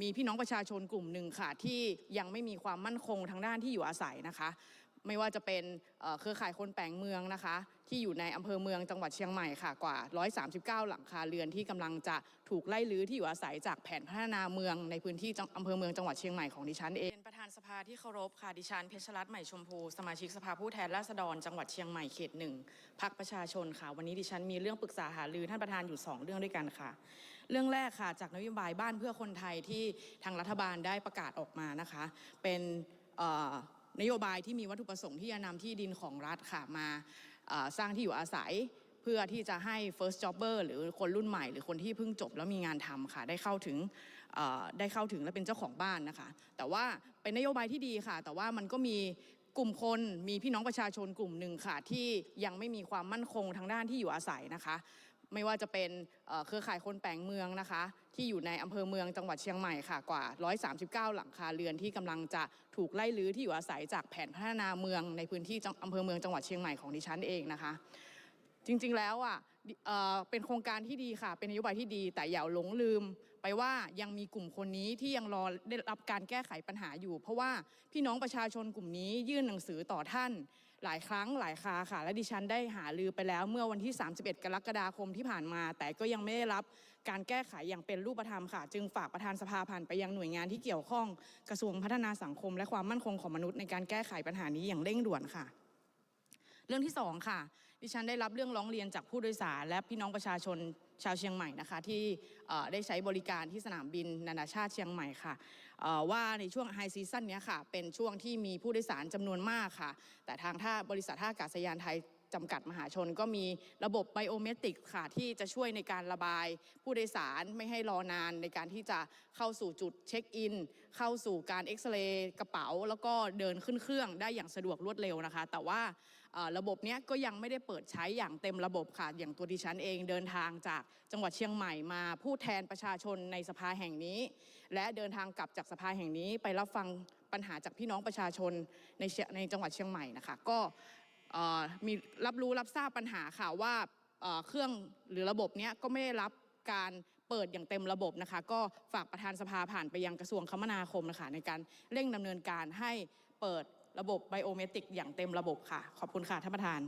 มีพี่น้องประชาชนกลุ่มหนึ่งค่ะที่ยังไม่มีความมั่นคงทางด้านที่อยู่อาศัยนะคะ ไม่ว่าจะเป็นเครือข่ายคนแปลงเมืองนะคะ ที่อยู่ในอำเภอเมืองจังหวัดเชียงใหม่ค่ะกว่า 139 หลังคาเรือนที่กำลังจะถูกไล่รื้อที่อยู่อาศัยจากแผนพัฒนาเมืองในพื้นที่อำเภอเมืองจังหวัดเชียงใหม่ของดิฉันเองเป็นประธานสภาที่เคารพค่ะดิฉันเพชรรัตน์ใหม่ชมพูสมาชิกสภาผู้แทนราษฎรจังหวัดเชียงใหม่เขตหนึ่งพักประชาชนค่ะ วันนี้ดิฉันมีเรื่องปรึกษาหารือท่านประธานอยู่สองเรื่องด้วยกันค่ะ เรื่องแรกค่ะจากนโยบายบ้านเพื่อคนไทยที่ทางรัฐบาลได้ประกาศออกมานะคะ เป็น นโยบายที่มีวัตถุประสงค์ที่จะนำที่ดินของรัฐค่ะมาสร้างที่อยู่อาศัยเพื่อที่จะให้ first jobber หรือคนรุ่นใหม่ หรือคนที่เพิ่งจบแล้วมีงานทำค่ะ ได้เข้าถึงได้เข้าถึงและเป็นเจ้าของบ้านนะคะ แต่ว่าเป็นนโยบายที่ดีค่ะ แต่ว่ามันก็มีกลุ่มคนมีพี่น้องประชาชนกลุ่มหนึ่งค่ะ ที่ยังไม่มีความมั่นคงทางด้านที่อยู่อาศัยนะคะ ไม่ว่าจะเป็นเครือข่ายคนแปลงเมืองนะคะ ที่อยู่ในอำเภอเมืองจังหวัดเชียงใหม่ค่ะกว่า 139 หลังคาเรือนที่กำลังจะถูกไล่ลื้อที่อยู่อาศัยจากแผนพัฒนาเมืองในพื้นที่อำเภอเมืองจังหวัดเชียงใหม่ของดิฉันเองนะคะ จริงๆแล้วอะเอ่อเป็นโครงการที่ดีค่ะ เป็นนโยบายที่ดี แต่อย่าหลงลืม ไปว่ายังมีกลุ่มคนนี้ที่ยังรอได้รับการแก้ไขปัญหาอยู่ เพราะว่าพี่น้องประชาชนกลุ่มนี้ยื่นหนังสือต่อท่าน หลายครั้งหลายคราค่ะ และดิฉันได้หาลือไปแล้วเมื่อวันที่ 31 กรกฎาคมที่ผ่านมา แต่ก็ยังไม่ได้รับการแก้ไขอย่างเป็นรูปธรรมค่ะ จึงฝากประธานสภาผ่านไปยังหน่วยงานที่เกี่ยวข้องกระทรวงพัฒนาสังคม และความมั่นคงของมนุษย์ในการแก้ไขปัญหานี้อย่างเร่งด่วนค่ะ เรื่องที่สองค่ะ ดิฉันได้รับเรื่องร้องเรียนจากผู้โดยสารและพี่น้องประชาชนชาวเชียงใหม่นะคะ ที่ได้ใช้บริการที่สนามบินนานาชาติเชียงใหม่ค่ะว่าในช่วงไฮซีซั่นนี้ค่ะ เป็นช่วงที่มีผู้โดยสารจำนวนมากค่ะ แต่ทางท่าบริษัทท่าอากาศยานไทย จำกัดมหาชน ก็มีระบบไบโอเมตริกค่ะที่จะช่วยในการระบายผู้โดยสารไม่ให้รอนานในการที่จะเข้าสู่จุดเช็คอิน เข้าสู่การเอ็กซเรย์กระเป๋า แล้วก็เดินขึ้นเครื่องได้อย่างสะดวกรวดเร็วนะคะ แต่ว่าระบบเนี้ยก็ยังไม่ได้เปิดใช้อย่างเต็มระบบค่ะ อย่างตัวดิฉันเองเดินทางจากจังหวัดเชียงใหม่มาผู้แทนประชาชนในสภาแห่งนี้ และเดินทางกลับจากสภาแห่งนี้ไปรับฟังปัญหาจากพี่น้องประชาชนในในจังหวัดเชียงใหม่นะคะ ก็ มีรับรู้รับทราบปัญหาค่ะว่าเครื่องหรือระบบเนี้ยก็ไม่ได้รับการเปิดอย่างเต็มระบบนะคะ ก็ฝากประธานสภาผ่านไปยังกระทรวงคมนาคมนะคะในการเร่งดำเนินการให้เปิดระบบไบโอเมตริกอย่างเต็มระบบค่ะ ขอบคุณค่ะท่านประธาน